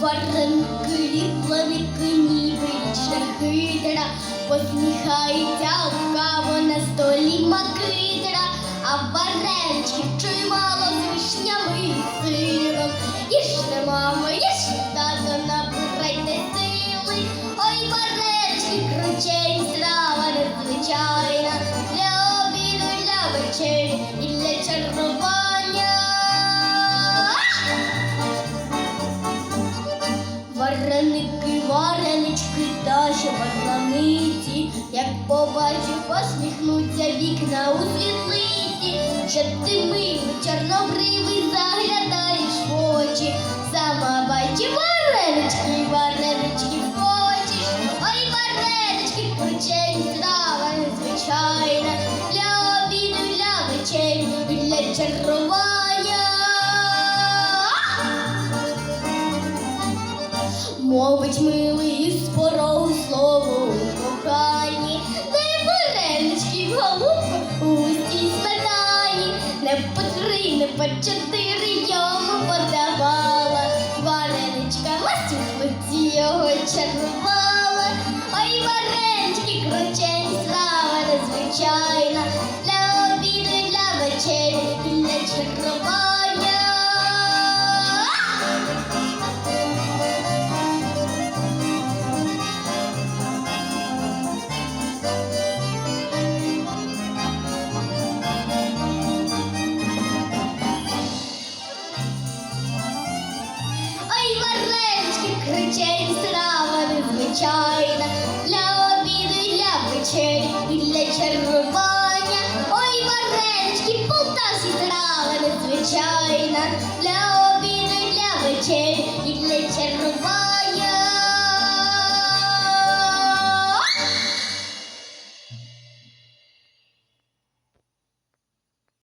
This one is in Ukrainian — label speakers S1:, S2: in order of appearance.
S1: Вареники, ліпленики, ніби хитра, посміхається лукаво на столі макитра, Вареники, варенички, та ще варениці, як побачу, посміхнуться вікна у світлиці, що ти милий, чорнобривий, заглядаєш в очі, сама бачи варенички, варенички хочеш, ой, варенички, кручені, страва незвичайна, для обіду, для вечері для чарування. Мовить милий з порогу слово у коханні, де варенички в голубку у густій сметані, не по три, не по чотири йому подавала, вареничка масті хвиці його чарувала, ой, варенички кручені, кричень, страва незвичайна, для обіду, і для вечері, і для чарування. Ой, варенички, полтавські страва незвичайна, для